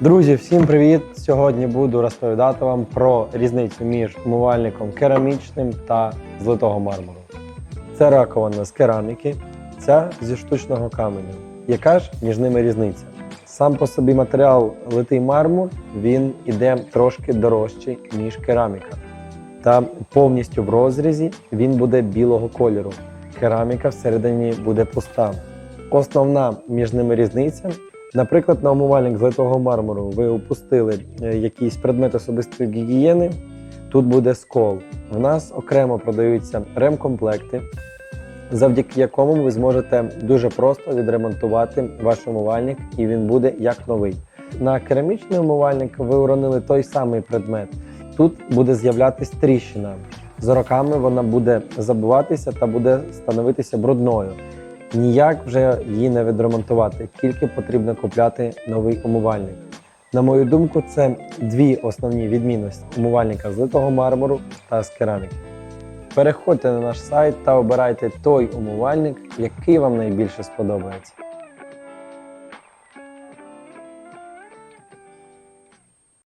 Друзі, всім привіт! Сьогодні буду розповідати вам про різницю між умивальником керамічним та злитого мармуру. Це раковина з кераміки, ця зі штучного каменю. Яка ж між ними різниця? Сам по собі матеріал литий мармур він іде трошки дорожчий, ніж кераміка. Та повністю в розрізі він буде білого кольору. Кераміка всередині буде пуста. Основна між ними різниця Наприклад, на умивальник з литого мармуру ви опустили е, якийсь предмет особистої гігієни, тут буде скол. В нас окремо продаються ремкомплекти, завдяки якому ви зможете дуже просто відремонтувати ваш умивальник, і він буде як новий. На керамічний умивальник ви уронили той самий предмет. Тут буде з'являтись тріщина. З роками вона буде забуватися та буде становитися брудною. Ніяк вже її не відремонтувати, тільки потрібно купляти новий умивальник. На мою думку, це дві основні відмінності умивальника з литого мармуру та з кераміки. Переходьте на наш сайт та обирайте той умивальник, який вам найбільше сподобається.